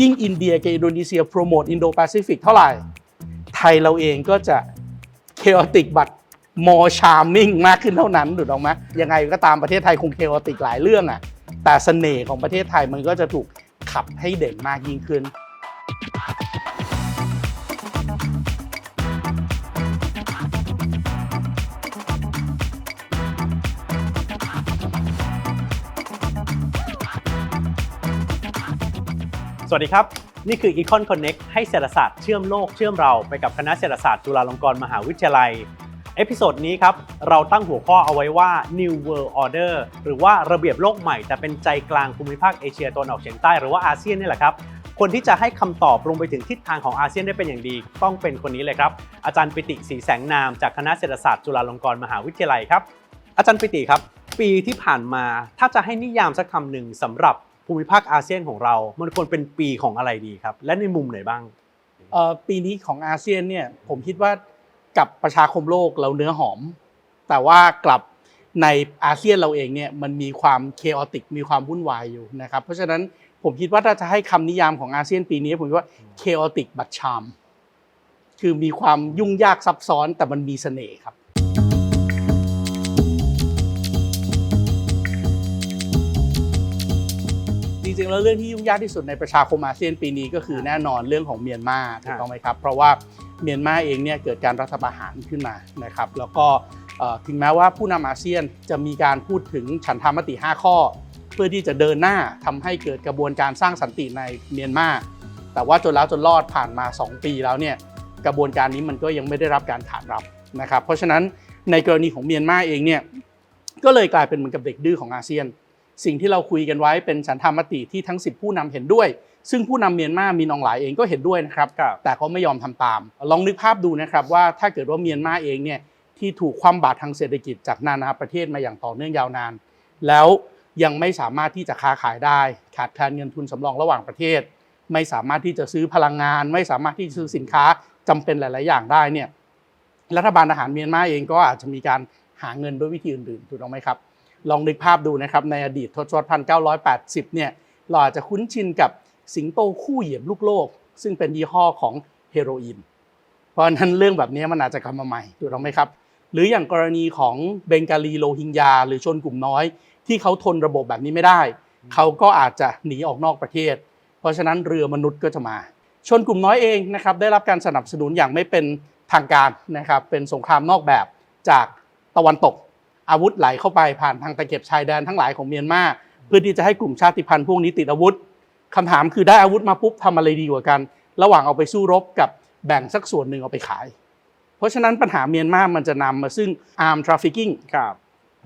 ยิ่งอินเดียกับอินโดนีเซียโปรโมทอินโดแปซิฟิกเท่าไหร่ ไทยเราเองก็จะเคอติกบัตมอชามิ่งมากขึ้นเท่านั้นถูกต้องไหมยังไงก็ตามประเทศไทยคงเคอติกหลายเรื่องอะแต่เสน่ห์ของประเทศไทยมันก็จะถูกขับให้เด่นมากยิ่งขึ้น สวัสดีครับ นี่คือ Econ Connect ให้เศรษฐศาสตร์เชื่อมโลกเชื่อมเราไปกับคณะเศรษฐศาสตร์จุฬาลงกรณ์มหาวิทยาลัย เอพิโซดนี้ครับ เราตั้งหัวข้อเอาไว้ว่า New World Order หรือว่าระเบียบโลกใหม่แต่เป็นใจกลางภูมิภาคเอเชียตะวันออกเฉียงใต้หรือว่าอาเซียนนี่แหละครับ คนที่จะให้คำตอบรวมไปถึงทิศทางของอาเซียนได้เป็นอย่างดี ต้องเป็นคนนี้เลยครับ อาจารย์ปิติศรีแสงนามจากคณะเศรษฐศาสตร์จุฬาลงกรณ์มหาวิทยาลัยครับ อาจารย์ปิติครับ ปีที่ผ่านมาถ้าจะให้นิยามสักคำหนึ่งสำหรับ ภูมิภาคอาเซียนของเรา มันควรเป็นปีของอะไรดีครับ และในมุมไหนบ้างปีนี้ของอาเซียนเนี่ยผมคิดว่ากับประชาคมโลกเราเนื้อหอม แต่ว่ากลับในอาเซียนเราเองเนี่ยมันมีความเคออติกมีความวุ่นวายอยู่นะครับเพราะฉะนั้นผมคิดว่าถ้าจะให้คำนิยามของอาเซียนปีนี้ผมคิดว่าเคอติกบัตชามคือมีความยุ่งยากซับซ้อนแต่มันมีเสน่ห์ครับ ริงๆ แล้วเรื่องที่ยุ่งยากที่สุดในประชาคมอาเซียนปีนี้ก็คือแน่นอนเรื่องของเมียนมาถูกต้องไหมครับ เพราะว่าเมียนมาเองเนี่ยเกิดการรัฐประหารขึ้นมานะครับ แล้วก็เอ่อถึงแม้ว่าผู้นำอาเซียนจะมีการพูดถึงฉันทามติ 5 ข้อ เพื่อที่จะเดินหน้าทำให้เกิดกระบวนการสร้างสันติในเมียนมาแต่ว่าจนแล้วจนรอดผ่านมา 2 ปีแล้วเนี่ยกระบวนการนี้มันก็ยังไม่ได้รับการขานรับนะครับ เพราะฉะนั้นในกรณีของเมียนมาเองเนี่ยก็เลยกลายเป็นเหมือนกับเด็กดื้อของอาเซียน สิ่งที่เราคุยกันไว้เป็นฉันทามติที่ทั้ง 10 ผู้นำเห็นด้วย ซึ่งผู้นำเมียนมามีนองหลายเองก็เห็นด้วยนะครับครับแต่เขาไม่ยอมทำตาม ลองนึกภาพดูนะครับว่าถ้าเกิดว่าเมียนมาเองเนี่ยที่ถูกคว่ำบาตรทางเศรษฐกิจจากนานาประเทศมาอย่างต่อเนื่องยาวนาน แล้วยังไม่สามารถที่จะค้าขายได้ ขาดแคลนเงินทุนสำรองระหว่างประเทศ ไม่สามารถที่จะซื้อพลังงาน ไม่สามารถที่จะซื้อสินค้าจำเป็นหลาย ๆ อย่างได้เนี่ยรัฐบาลทหารเมียนมาเองก็อาจจะมีการหาเงินด้วยวิธีอื่น ๆ ถูกต้องไหมครับ ลองนึกภาพดูนะครับในอดีตทศวรรษพันเก้าร้อยแปดสิบเนี่ยเราอาจจะคุ้นชินกับสิงโตคู่เหยียบลูกโลก ซึ่งเป็นยี่ห้อของเฮโรอีนเพราะฉะนั้นเรื่องแบบนี้มันอาจจะกลับมาใหม่ถูกต้องไหมครับ หรืออย่างกรณีของเบงกาลีโรฮิงญาหรือชนกลุ่มน้อย ที่เขาทนระบบแบบนี้ไม่ได้ เขาก็อาจจะหนีออกนอกประเทศ เพราะฉะนั้นเรือมนุษย์ก็จะมา ชนกลุ่มน้อยเองนะครับได้รับการสนับสนุนอย่างไม่เป็นทางการนะครับเป็นสงครามนอกแบบจากตะวันตก อาวุธไหลเข้าไปผ่านทางตะเข็บชายแดนทั้งหลายของเมียนมาเพื่อที่จะให้กลุ่มชาติพันธุ์พวกนี้ติดอาวุธคำถามคือได้อาวุธมาปุ๊บทำอะไรดีกว่ากัน ระหว่างเอาไปสู้รบกับแบ่งสักส่วนหนึ่งเอาไปขาย เพราะฉะนั้นปัญหาเมียนมามันจะนำมาซึ่ง arm trafficking ครับ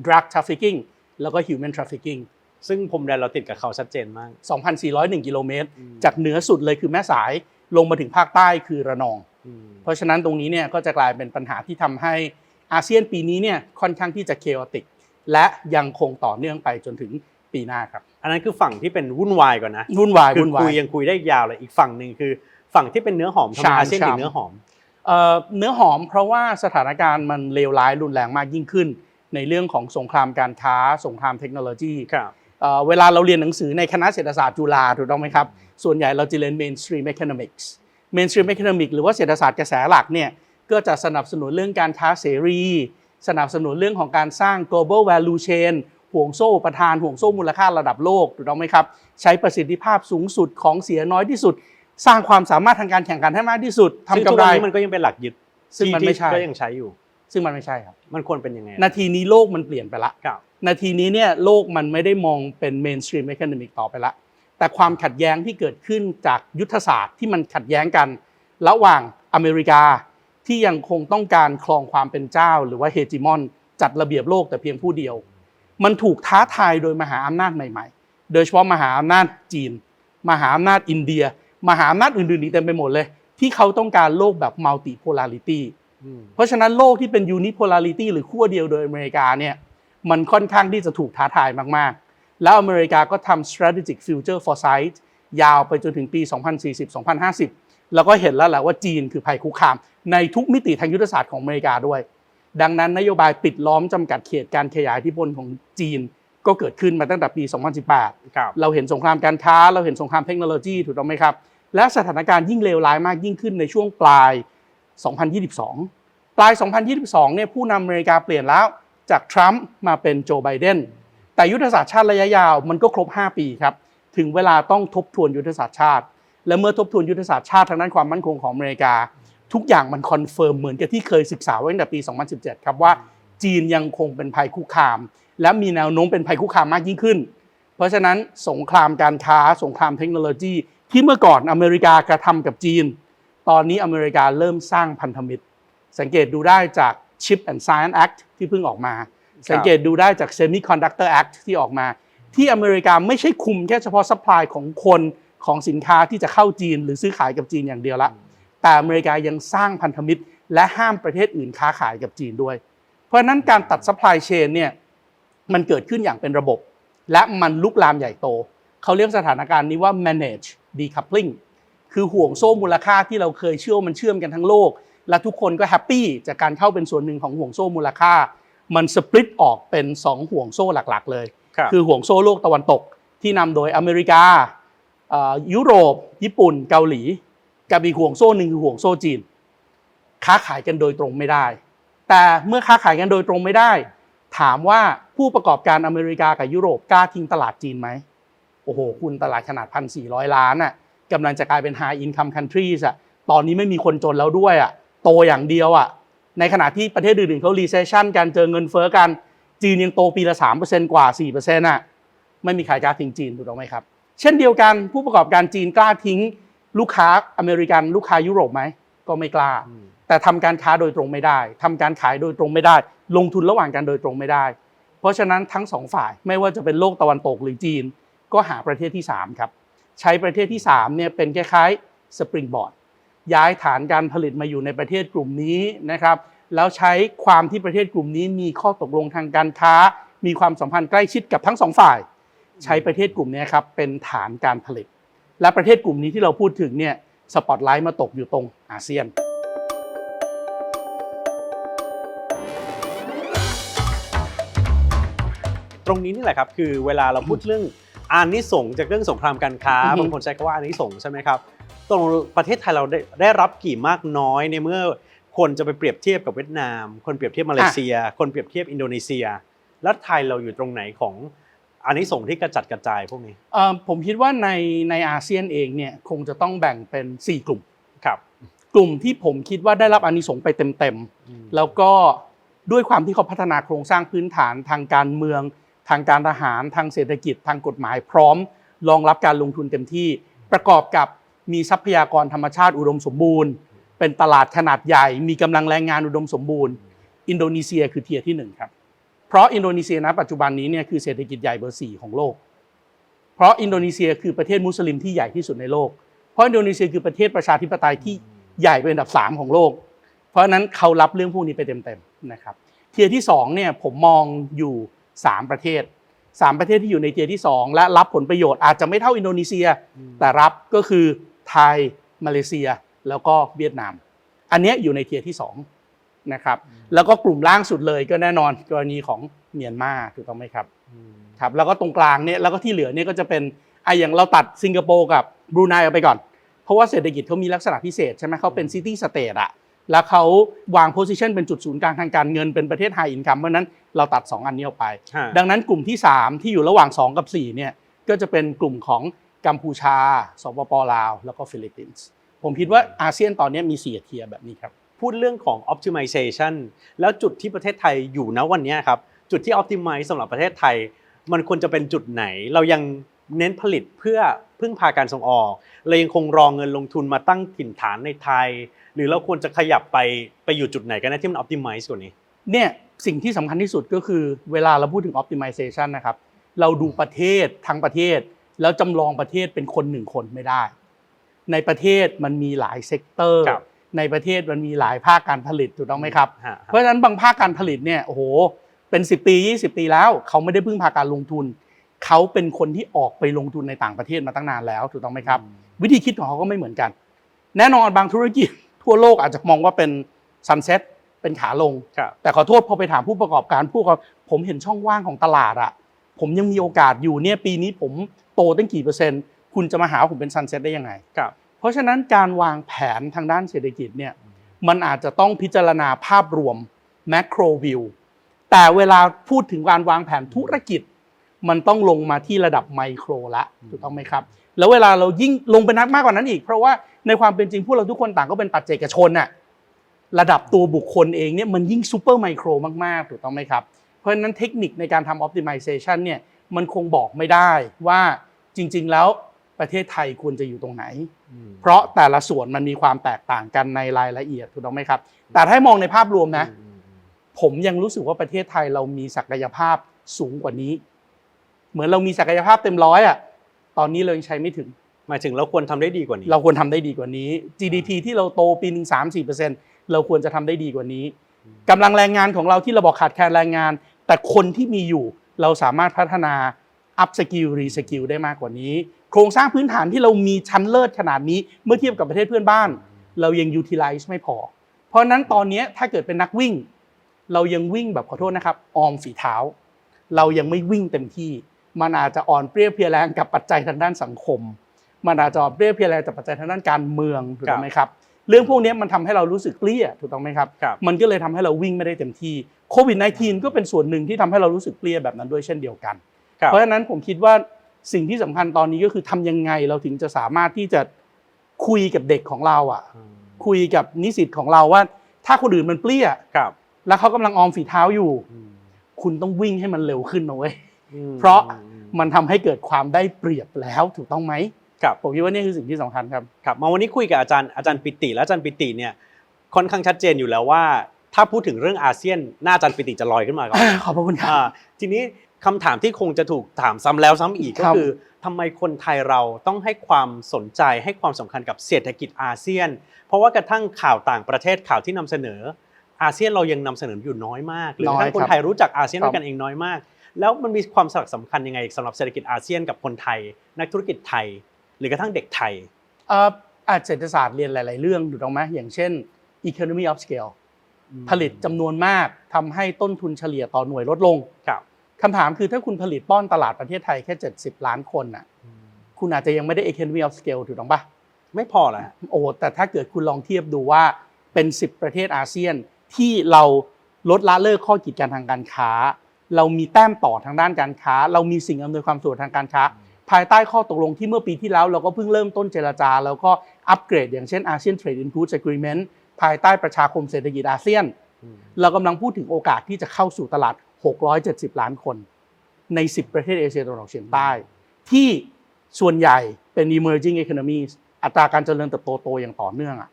drug trafficking แล้วก็ human trafficking ซึ่งพรมแดนเราติดกับเขาชัดเจนมาก 2,401 กิโลเมตรอืมจากเหนือสุดเลยคือแม่สายลงมาถึงภาคใต้คือระนองอืมเพราะฉะนั้นตรงนี้เนี่ยก็จะกลายเป็นปัญหาที่ทำให้ อาเซียนปีนี้เนี่ยค่อนข้างที่จะเคอติกและยังคงต่อเนื่องไปจนถึงปีหน้าครับ อันนั้นคือฝั่งที่เป็นวุ่นวายก่อนนะวุ่นวายคือวุ่นวาคุยยยังคุยได้ยาวเลยอีกฝั่งหนึ่งคือ ฝั่งที่เป็นเนื้อหอมทำไมชามอาเซียนถึชางมเนื้อหอมเอ่อเนื้อหอมเพราะว่าสถานการณ์มันเลวร้ายรุนแรงมากยิ่งขึ้น ในเรื่องของสงครามการค้า สงครามเทคโนโลยีครับเอ่อเวลาเราเรียนหนังสือในคณะเศรษฐศาสตร์จุฬาถูกต้องไหมครับ ส่วนใหญ่เราจะเรียน mainstream economics mainstream economics หรือว่าเศรษฐศาสตร์กระแสหลักเนี่ย ก็จะสนับสนุนเรื่องการค้าเสรี สนับสนุนเรื่องของการสร้าง global value chain ห่วงโซ่ประทานห่วงโซ่มูลค่าระดับโลกถูกต้องไหมครับ ใช้ประสิทธิภาพสูงสุดของเสียน้อยที่สุด สร้างความสามารถทางการแข่งขันให้มากที่สุดซึ่งทำทุกำกไรวันนี้มันก็ยังเป็นหลักยึด ซึ่งมันไม่ใช่ที่ก็ยังใช้อยู่ ซึ่งมันไม่ใช่ครับ มันควรเป็นยังไง นาทีนี้โลกมันเปลี่ยนไปละครับนาทีนี้เนี่ยโลกมันไม่ได้มองเป็น mainstream economic ต่อไปละแต่ความขัดแย้งที่เกิดขึ้นจากยุทธศาสตร์ที่มันขัดแย้งกัน ระหว่างอเมริกา ที่ยังคงต้องการครองความเป็นเจ้า หรือว่าเฮจิมอน จัดระเบียบโลกแต่เพียงผู้เดียว มันถูกท้าทายโดยมหาอำนาจใหม่ ๆ โดยเฉพาะมหาอำนาจจีน มหาอำนาจอินเดีย มหาอำนาจอื่นๆอีกเต็มไปหมดเลย ที่เขาต้องการโลกแบบ multipolarity อืมเพราะฉะนั้นโลกที่เป็น unipolarity หรือขั้วเดียวโดยอเมริกาเนี่ยมันค่อนข้างที่จะถูกท้าทายมากๆ แล้วอเมริกาก็ทำ strategic future foresight ยาวไปจนถึงปี 2040-2050 แล้วก็เห็นแล้วแหละว่าจีนคือภัยคุกคาม ในทุกมิติทางยุทธศาสตร์ของอเมริกาด้วย ดังนั้นนโยบายปิดล้อมจำกัดเขตการขยายอิทธิพลของจีนก็เกิดขึ้นมาตั้งแต่ปี 2018ครับเราเห็นสงครามการค้า เราเห็นสงครามเทคโนโลยีถูกต้องไหมครับ และสถานการณ์ยิ่งเลวร้ายมากยิ่งขึ้นในช่วงปลาย 2022 ปลาย 2022 เนี่ยผู้นำอเมริกาเปลี่ยนแล้วจากทรัมป์มาเป็นโจไบเดน แต่ยุทธศาสตร์ชาติระยะยาวมันก็ครบ 5 ปีครับ ถึงเวลาต้องทบทวนยุทธศาสตร์ชาติ และเมื่อทบทวนยุทธศาสตร์ชาติทางด้านความมั่นคงของอเมริกา ทุกอย่างมันคอนเฟิร์มเหมือนกับที่เคยศึกษาไว้ตั้งแต่ปี 2017 ครับว่าจีนยังคงเป็นภัยคุกคาม และมีแนวโน้มเป็นภัยคุกคามมากยิ่งขึ้น เพราะฉะนั้นสงครามการค้า สงครามเทคโนโลยี ที่เมื่อก่อนอเมริกากระทำกับจีน ตอนนี้อเมริกาเริ่มสร้างพันธมิตร สังเกตดูได้จาก Chip and Science Act ที่เพิ่งออกมา สังเกตดูได้จาก Semiconductor Act ที่ออกมา ที่อเมริกาไม่ใช่คุมแค่เฉพาะซัพพลายของคน ของสินค้าที่จะเข้าจีนหรือซื้อขายกับจีนอย่างเดียวละ แต่อเมริกายังสร้างพันธมิตร และห้ามประเทศอื่นค้าขายกับจีนด้วย เพราะฉะนั้นการตัด supply chain เนี่ยมันเกิดขึ้นอย่างเป็นระบบ และมันลุกลามใหญ่โต เขาเรียกสถานการณ์นี้ว่า manage decoupling คือห่วงโซ่มูลค่าที่เราเคยเชื่อว่ามันเชื่อมกันทั้งโลก และทุกคนก็แฮปปี้จากการเข้าเป็นส่วนหนึ่งของห่วงโซ่มูลค่า มันสปลิตออกเป็น 2 ห่วงโซ่หลักๆ เลยครับคือห่วงโซ่โลกตะวันตกที่นำโดยอเมริกาเอ่อ ยุโรป ญี่ปุ่น เกาหลีกับอีกห่วงโซ่หนึ่งคือห่วงโซ่จีน ค้าขายกันโดยตรงไม่ได้ แต่เมื่อค้าขายกันโดยตรงไม่ได้ ถามว่าผู้ประกอบการอเมริกากับยุโรปกล้าทิ้งตลาดจีนไหมโอ้โห คุณตลาดขนาดพันสี่ร้อยล้านน่ะกำลังจะกลายเป็น high income countries อะตอนนี้ไม่มีคนจนแล้วด้วยอะโตอย่างเดียวอะในขณะที่ประเทศอื่นๆเขา recession กันเจอเงินเฟ้อกัน จีนยังโตปีละ3%กว่า4%น่ะไม่มีใครกล้าทิ้งจีนถูกต้องไหมครับ เช่นเดียวกันผู้ประกอบการจีนกล้าทิ้งลูกค้าอเมริกันลูกค้ายุโรปไหมก็ไม่กล้า แต่ทำการค้าโดยตรงไม่ได้ทำการขายโดยตรงไม่ได้ ลงทุนระหว่างกันโดยตรงไม่ได้ เพราะฉะนั้นทั้งสองฝ่ายไม่ว่าจะเป็นโลกตะวันตกหรือจีน ก็หาประเทศที่3ครับใช้ประเทศที่3เนี่ยเป็นคล้ายๆสปริงบอร์ดย้ายฐานการผลิตมาอยู่ในประเทศกลุ่มนี้นะครับแล้วใช้ความที่ประเทศกลุ่มนี้มีข้อตกลงทางการค้า มีความสัมพันธ์ใกล้ชิดกับทั้งสองฝ่าย ใช้ประเทศกลุ่มนี้ครับเป็นฐานการผลิต และประเทศกลุ่มนี้ที่เราพูดถึงเนี่ยสปอตไลท์มาตกอยู่ตรงอาเซียนตรงนี้นี่แหละครับคือเวลาเราพูดเรื่องอานิสงส์จากเรื่องสงครามการค้าอือฮึบางคนใช้คำว่าอานิสงส์ใช่ไหมครับตรงประเทศไทยเราได้ได้รับกี่มากน้อยในเมื่อคนจะไปเปรียบเทียบกับเวียดนาม คนเปรียบเทียบมาเลเซีย คนเปรียบเทียบอินโดนีเซีย แล้วไทยเราอยู่ตรงไหนของ อานิสงส์ที่กระจัดกระจายพวกนี้เอ่อผมคิดว่าในในอาเซียนเองเนี่ยคงจะต้องแบ่งเป็น 4 กลุ่ม ครับกลุ่มที่ผมคิดว่าได้รับอานิสงส์ไปเต็มๆแล้วก็ด้วยความที่เขาพัฒนาโครงสร้างพื้นฐานทางการเมือง ทางการทหารทางเศรษฐกิจทางกฎหมายพร้อม รองรับการลงทุนเต็มที่ ประกอบกับมีทรัพยากรธรรมชาติอุดมสมบูรณ์ เป็นตลาดขนาดใหญ่ มีกำลังแรงงานอุดมสมบูรณ์ อินโดนีเซียคือเทียร์ที่หนึ่งครับ เพราะอินโดนีเซียณปัจจุบันนี้เนี่ยคือเศรษฐกิจใหญ่เบอร์สี่ของโลก เพราะอินโดนีเซียคือประเทศมุสลิมที่ใหญ่ที่สุดในโลก เพราะอินโดนีเซียคือประเทศประชาธิปไตยที่ใหญ่เป็นอันดับสามของโลก เพราะฉะนั้นเขารับเรื่องพวกนี้ไปเต็มๆนะครับเทียร์ที่สองเนี่ยผมมองอยู่สามประเทศสามประเทศที่อยู่ในเทียร์ที่สองและรับผลประโยชน์อาจจะไม่เท่าอินโดนีเซีย แต่รับก็คือไทยมาเลเซีย แล้วก็เวียดนาม อันเนี้ยอยู่ในเทียร์ที่ 2 นะครับแล้วก็กลุ่มล่างสุดเลยก็แน่นอนกรณีของเมียนมาถูกต้องไหมครับครับแล้วก็ตรงกลางเนี่ยแล้วก็ที่เหลือเนี่ยก็จะเป็นไอะอย่างเราตัดสิงคโปร์กับบรูไนออกไปก่อน เพราะว่าเศรษฐกิจเขามีลักษณะพิเศษใช่ไหมเขาเป็นซิตี้สเตทอะแล้วเขาวางโพซิชันเป็นจุดศูนย์กลางทางการเงินเป็นประเทศไฮอินคัมเพราะฉะนั้นเราตัด 2 อันนี้ออกไปฮะดังนั้นกลุ่มที่ 3 ที่อยู่ระหว่าง 2 กับ 4 เนี่ยก็จะเป็นกลุ่มของกัมพูชา สปปลาว แล้วก็ฟิลิปปินส์ ผมคิดว่าอาเซียนตอนนี้มี4เทียร์แบบนี้ครับ พูดเรื่องของ optimization แล้วจุดที่ประเทศไทยอยู่นะวันเนี้ยครับจุดที่ optimize สำหรับประเทศไทย มันควรจะเป็นจุดไหน เรายังเน้นผลิตเพื่อพึ่งพาการส่งออกเรายังคงรองเงินลงทุนมาตั้งถิ่นฐานในไทย หรือเราควรจะขยับไปไปอยู่จุดไหนกันนะที่มัน optimize กว่านี้เนี่ยสิ่งที่สำคัญที่สุดก็คือเวลาเราพูดถึง optimization นะครับเราดูประเทศทั้งประเทศ แล้วจำลองประเทศเป็นคนหนึ่งคนไม่ได้ ในประเทศมันมีหลายเซกเตอร์ครับ ในประเทศมันมีหลายภาคการผลิตถูกต้องไหมครับฮะเพราะฉะนั้นบางภาคการผลิตเนี่ยโอ้โหเป็น 10 ปี 20 ปีแล้วเขาไม่ได้พึ่งพาการลงทุน เขาเป็นคนที่ออกไปลงทุนในต่างประเทศมาตั้งนานแล้วถูกต้องไหมครับ วิธีคิดของเขาก็ไม่เหมือนกัน แน่นอนบางธุรกิจทั่วโลกอาจจะมองว่าเป็นซันเซ็ตเป็นขาลงครับแต่ขอโทษพอไปถามผู้ประกอบการผู้ประกอบผมเห็นช่องว่างของตลาดอะผมยังมีโอกาสอยู่เนี่ยปีนี้ผมโตตั้งกี่เปอร์เซ็นต์ คุณจะมาหาว่าผมเป็นซันเซ็ตได้ยังไงครับ เพราะฉะนั้นการวางแผนทางด้านเศรษฐกิจเนี่ยมันอาจจะต้องพิจารณาภาพรวม macro view แต่เวลาพูดถึงการวางแผนธุรกิจ มันต้องลงมาที่ระดับไมโครละถูกต้องไหมครับ แล้วเวลาเรายิ่งลงไปนักมากกว่านั้นอีก เพราะว่าในความเป็นจริงพวกเราทุกคนต่างก็เป็นปัจเจกชนน่ะระดับตัวบุคคลเองเนี่ยมันยิ่งซูเปอร์ไมโครมากๆถูกต้องไหมครับ เพราะฉะนั้นเทคนิคในการทำ optimization เนี่ยมันคงบอกไม่ได้ว่าจริง ๆ แล้ว ประเทศไทยควรจะอยู่ตรงไหน เพราะแต่ละส่วนมันมีความแตกต่างกันในรายละเอียดถูกต้องไหมครับ แต่ถ้าให้มองในภาพรวมนะ ผมยังรู้สึกว่าประเทศไทยเรามีศักยภาพสูงกว่านี้ เหมือนเรามีศักยภาพเต็มร้อยอะตอนนี้เรายังใช้ไม่ถึงหมายถึงเราควรทำได้ดีกว่านี้ เราควรทำได้ดีกว่านี้ GDP ที่เราโตปีหนึ่งสามสี่เปอร์เซ็นต์เราควรจะทำได้ดีกว่านี้กำลังแรงงานของเราที่เราบอกขาดแคลนแรงงาน แต่คนที่มีอยู่เราสามารถพัฒนา up skill re skill ได้มากกว่านี้ โครงสร้างพื้นฐานที่เรามีชั้นเลิศขนาดนี้เมื่อเทียบกับประเทศเพื่อนบ้าน เรายัง utilize ไม่พอ เพราะฉะนั้นตอนนี้ถ้าเกิดเป็นนักวิ่ง เรายังวิ่งแบบขอโทษนะครับออมฝีเท้า เรายังไม่วิ่งเต็มที่ มันอาจจะอ่อนเปรี้ยเพลียแรงกับปัจจัยทางด้านสังคม มันอาจจะอ่อนเปรี้ยเพลียแรงกับปัจจัยทางด้านการเมืองถูกต้องไหมครับเรื่องพวกนี้มันทำให้เรารู้สึกเปรี้ยถูกต้องไหมครับครับมันก็เลยทำให้เราวิ่งไม่ได้เต็มที่โควิด -19 ก็เป็นส่วนหนึ่งที่ทำให้เรารู้สึกเปรี้ยแบบนั้นด้วยเช่นเดียวกันครับเพราะฉะนั้นผมคิดว่า สิ่งที่สำคัญตอนนี้ก็คือทำยังไงเราถึงจะสามารถที่จะคุยกับเด็กของเราอะ คุยกับนิสิตของเราว่า ถ้าคนอื่นมันเปรี้ยครับ แล้วเขากำลังออมฝีเท้าอยู่ คุณต้องวิ่งให้มันเร็วขึ้นนะเว้ยเพราะมันทำให้เกิดความได้เปรียบแล้วถูกต้องไหมครับผมคิดว่านี่คือสิ่งที่สำคัญครับครับมาวันนี้คุยกับอาจารย์อาจารย์ปิติและอาจารย์ปิติเนี่ยค่อนข้างชัดเจนอยู่แล้วว่า ถ้าพูดถึงเรื่องอาเซียนหน้าอาจารย์ปิติจะลอยขึ้นมาก่อนขอบพระคุณครับอ่าทีนี้ คำถามที่คงจะถูกถามซ้ำแล้วซ้ำอีกคก็รับคือทำไมคนไทยเราต้องให้ความสนใจให้ความสำคัญกับเศรษฐกิจอาเซียน เพราะว่ากระทั่งข่าวต่างประเทศข่าวที่นำเสนอ อาเซียนเรายังนำเสนออยู่น้อยมาก หรือกระทั่งคนไทยรู้จักอาเซียนครับด้วยกันเองน้อยมาก แล้วมันมีความสำคัญยังไงสำหรับเศรษฐกิจอาเซียนกับคนไทย นักธุรกิจไทย หรือกระทั่งเด็กไทยเอ่ออาจเศรษฐศาสตร์เรียนหลาย ๆ เรื่องถูกต้องไหมอย่างเช่น economy of scale ผลิตจำนวนมากทำให้ต้นทุนเฉลี่ยต่อหน่วยลดลง ครับคำถามคือถ้าคุณผลิตป้อนตลาดประเทศไทยแค่ 70 ล้านคนน่ะคุณอาจจะยังไม่ได้ economy of scale ถูกต้องปะไม่พอแล้วโอ้แต่ถ้าเกิดคุณลองเทียบดูว่าเป็น 10 ประเทศอาเซียนที่เราลดละเลิกข้อกีดกันทางการค้า เรามีแต้มต่อทางด้านการค้า เรามีสิ่งอำนวยความสะดวกทางการค้า ภายใต้ข้อตกลงที่เมื่อปีที่แล้ว เราก็เพิ่งเริ่มต้นเจรจา แล้วก็อัปเกรด อย่างเช่น ASEAN Trade in Goods Agreement ภายใต้ประชาคมเศรษฐกิจอาเซียน เรากำลังพูดถึงโอกาสที่จะเข้าสู่ตลาด 670 ล้านคน ใน 10 ประเทศเอเชียตะวันออกเฉียงใต้ ที่ส่วนใหญ่เป็น emerging economies อัตราการเจริญเติบโตโตอย่างต่อเนื่องอะ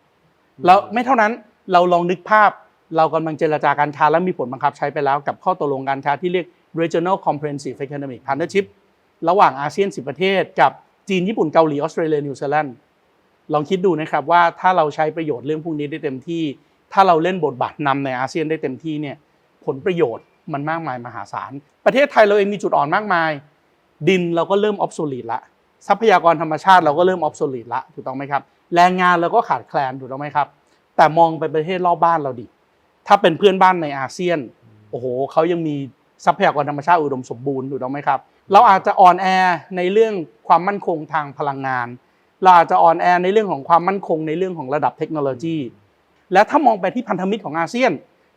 แล้วไม่เท่านั้นเราลองนึกภาพเรากำลังเจรจาการค้าและมีผลบังคับใช้ไปแล้ว กับข้อตกลงการค้าที่เรียก regional comprehensive economic partnership ระหว่างอาเซียน 10 ประเทศ กับจีนญี่ปุ่นเกาหลีออสเตรเลียนิวซีแลนด์ลองคิดดูนะครับว่าถ้าเราใช้ประโยชน์เรื่องพวกนี้ได้เต็มที่ ถ้าเราเล่นบทบาทนำในอาเซียนได้เต็มที่เนี่ยผลประโยชน์ มันมากมายมหาศาล ประเทศไทยเราเองมีจุดอ่อนมากมาย ดินเราก็เริ่มออฟโซลิตละ ทรัพยากรธรรมชาติเราก็เริ่มออฟโซลิตละถูกต้องไหมครับ แรงงานเราก็ขาดแคลนถูกต้องไหมครับ แต่มองไปประเทศรอบบ้านเราดิ ถ้าเป็นเพื่อนบ้านในอาเซียน โอ้โหเขายังมีทรัพยากรธรรมชาติอุดมสมบูรณ์ถูกต้องไหมครับ เราอาจจะอ่อนแอในเรื่องความมั่นคงทางพลังงาน เราอาจจะอ่อนแอในเรื่องของความมั่นคงในเรื่องของระดับเทคโนโลยี และถ้ามองไปที่พันธมิตรของอาเซียน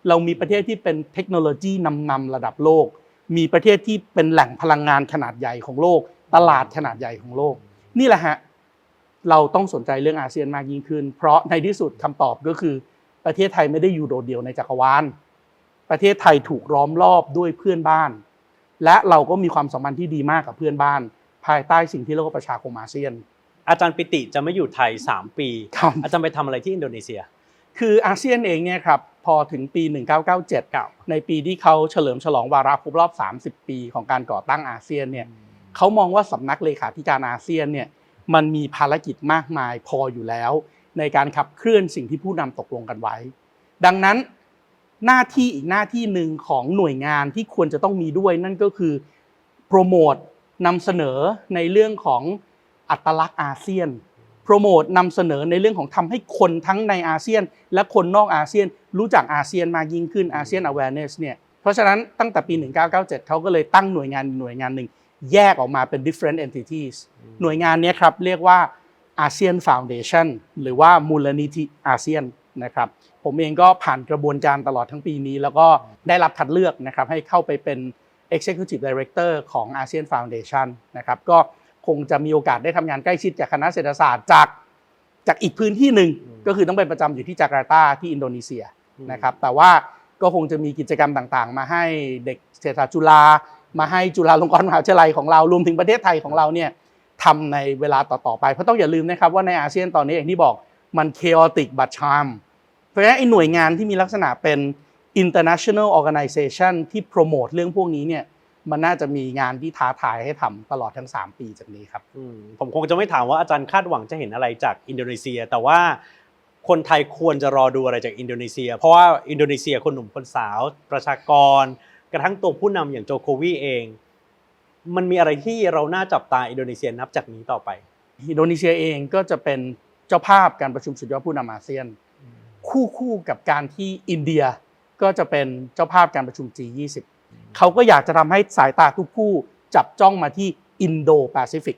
เรามีประเทศที่เป็นเทคโนโลยีนำนำระดับโลก มีประเทศที่เป็นแหล่งพลังงานขนาดใหญ่ของโลก ตลาดขนาดใหญ่ของโลก นี่แหละฮะเราต้องสนใจเรื่องอาเซียนมากยิ่งขึ้น เพราะในที่สุดคำตอบก็คือ ประเทศไทยไม่ได้อยู่โดดเดี่ยวในจักรวาล ประเทศไทยถูกล้อมรอบด้วยเพื่อนบ้าน และเราก็มีความสัมพันธ์ที่ดีมากกับเพื่อนบ้าน ภายใต้สิ่งที่เรียกว่าประชาคมอาเซียน อาจารย์ปิติจะไม่อยู่ไทย 3 ปีครับอาจารย์ไปทำอะไรที่อินโดนีเซีย คืออาเซียนเองเนี่ยครับ พอถึงปี 1997ครับในปีที่เขาเฉลิมฉลองวาระครบรอบ 30 ปีของการก่อตั้งอาเซียนเนี่ยเขามองว่าสำนักเลขาธิการอาเซียนเนี่ยมันมีภารกิจมากมายพออยู่แล้ว ในการขับเคลื่อนสิ่งที่ผู้นำตกลงกันไว้ ดังนั้นหน้าที่อีกหน้าที่หนึ่งของหน่วยงานที่ควรจะต้องมีด้วยนั่นก็คือโปรโมทนำเสนอในเรื่องของอัตลักษณ์อาเซียน โปรโมทนำเสนอในเรื่องของทำให้คนทั้งในอาเซียน และคนนอกอาเซียน รู้จักอาเซียนมากยิ่งขึ้นอาเซียน awareness เนี่ยราะฉะนั้นตั้งแต่ปี 1997 เขาก็เลยตั้งหน่วยงานหน่วยงานหนึ่ง แยกออกมาเป็น different entities หน่วยงานเนี้ยครับเรียกว่า ASEAN Foundation หรือว่ามูลนิธิอาเซียนนะครับผมเองก็ผ่านกระบวนการตลอดทั้งปีนี้ แล้วก็ได้รับคัดเลือกนะครับให้เข้าไปเป็น Executive Director ของ ASEAN Foundation นะครับก็ คงจะมีโอกาสได้ทำงานใกล้ชิดกับคณะเศรษฐศาสตร์จากจากอีกพื้นที่หนึ่งอืมก็คือต้องเป็นประจำอยู่ที่จาการ์ตาที่อินโดนีเซียนะครับแต่ว่าก็คงจะมีกิจกรรมต่างๆ มาให้เด็กเศรษฐศาสตร์จุฬามาให้จุฬาลงกรณ์มหาวิทยาลัยของเรารวมถึงประเทศไทยของเราเนี่ยทำในเวลาต่อๆไปเพราะต้องอย่าลืมนะครับว่าในอาเซียนตอนนี้อย่างที่บอกมัน chaotic but charm เพราะฉะนั้นไอ้หน่วยงานที่มีลักษณะเป็น international organization ที่โปรโมทเรื่องพวกนี้เนี่ย มันน่าจะมีงานที่ท้าทายให้ทำตลอดทั้ง 3 ปีจากนี้ครับอืมผมคงจะไม่ถามว่าอาจารย์คาดหวังจะเห็นอะไรจากอินโดนีเซีย แต่ว่าคนไทยควรจะรอดูอะไรจากอินโดนีเซีย เพราะว่าอินโดนีเซียคนหนุ่มคนสาว ประชากร กระทั่งตัวผู้นำอย่างโจโควีเอง มันมีอะไรที่เราน่าจับตาอินโดนีเซียนับจากนี้ต่อไป อินโดนีเซียเองก็จะเป็นเจ้าภาพการประชุมสุดยอดผู้นำอาเซียน คู่คู่กับการที่อินเดียก็จะเป็นเจ้าภาพการประชุม G20 เขาก็อยากจะทำให้สายตาทุกคู่จับจ้องมาที่อินโดแปซิฟิก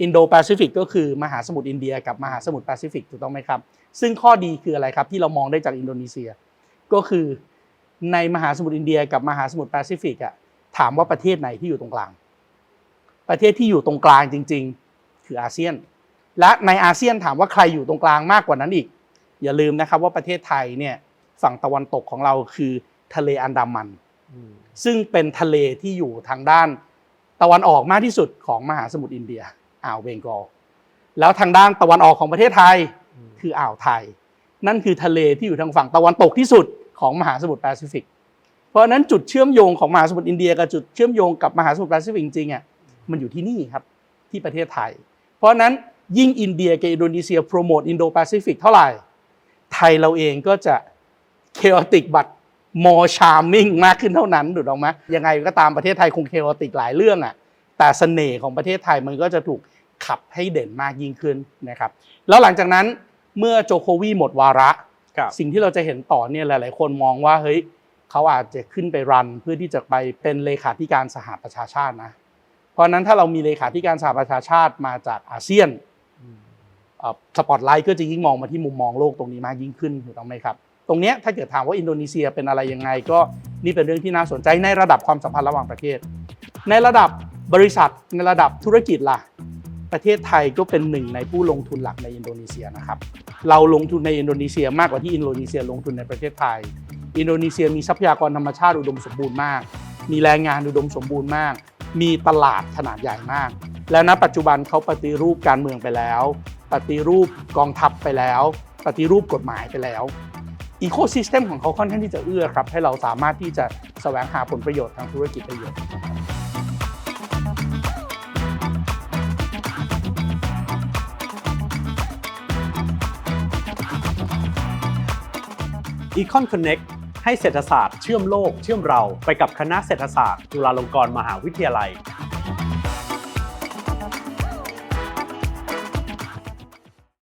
อินโดแปซิฟิกก็คือมหาสมุทรอินเดียกับมหาสมุทรแปซิฟิกถูกต้องไหมครับ ซึ่งข้อดีคืออะไรครับที่เรามองได้จากอินโดนีเซีย ก็คือในมหาสมุทรอินเดียกับมหาสมุทรแปซิฟิกอะถามว่าประเทศไหนที่อยู่ตรงกลาง ประเทศที่อยู่ตรงกลางจริง ๆ คืออาเซียน และในอาเซียนถามว่าใครอยู่ตรงกลางมากกว่านั้นอีก อย่าลืมนะครับว่าประเทศไทยเนี่ยฝั่งตะวันตกของเราคือทะเลอันดามัน ซึ่งเป็นทะเลที่อยู่ทางด้านตะวันออกมากที่สุดของมหาสมุทรอินเดีย อ่าวเบงกอลแล้วทางด้านตะวันออกของประเทศไทยคืออ่าวไทย นั่นคือทะเลที่อยู่ทางฝั่งตะวันตกที่สุดของมหาสมุทรแปซิฟิก เพราะฉะนั้นจุดเชื่อมโยงของมหาสมุทรอินเดียกับจุดเชื่อมโยงกับมหาสมุทรแปซิฟิกจริงๆอะมันอยู่ที่นี่ครับที่ประเทศไทย เพราะฉะนั้นยิ่งอินเดียกับอินโดนีเซียโปรโมทอินโดแปซิฟิกเท่าไหร่ ไทยเราเองก็จะ chaotic but more charming มากขึ้นเท่านั้นถูกต้องไหมยังไงก็ตามประเทศไทยคง chaotic หลายเรื่องอะแต่เสน่ห์ของประเทศไทยมันก็จะถูกขับให้เด่นมากยิ่งขึ้นนะครับแล้วหลังจากนั้นเมื่อโจโควีหมดวาระครับสิ่งที่เราจะเห็นต่อเนี่ยหลาย ๆ คนมองว่าเฮ้ยเขาอาจจะขึ้นไปรันเพื่อที่จะไปเป็นเลขาธิการสหประชาชาตินะ เพราะฉะนั้นถ้าเรามีเลขาธิการสหประชาชาติมาจากอาเซียนสปอตไลท์ก็จะยิ่งมองมาที่มุมมองโลกตรงนี้มากยิ่งขึ้นถูกต้องไหมครับ ตรงนี้ถ้าเกิดถามว่าอินโดนีเซียเป็นอะไรยังไง ก็นี่เป็นเรื่องที่น่าสนใจในระดับความสัมพันธ์ระหว่างประเทศ ในระดับบริษัทในระดับธุรกิจล่ะ ประเทศไทยก็เป็นหนึ่งในผู้ลงทุนหลักในอินโดนีเซียนะครับ เราลงทุนในอินโดนีเซียมากกว่าที่อินโดนีเซียลงทุนในประเทศไทย อินโดนีเซียมีทรัพยากรธรรมชาติอุดมสมบูรณ์มาก มีแรงงานอุดมสมบูรณ์มาก มีตลาดขนาดใหญ่มาก แล้วณปัจจุบันเขาปฏิรูปการเมืองไปแล้ว ปฏิรูปกองทัพไปแล้ว ปฏิรูปกฎหมายไปแล้ว อีโคซิสเต็มของเขาค่อนข้างที่จะเอื้อครับ ให้เราสามารถที่จะแสวงหาผลประโยชน์ทางธุรกิจได้เยอะ Econ Connect ให้เศรษฐศาสตร์เชื่อมโลกเชื่อมเราไปกับคณะเศรษฐศาสตร์จุฬาลงกรณ์มหาวิทยาลัย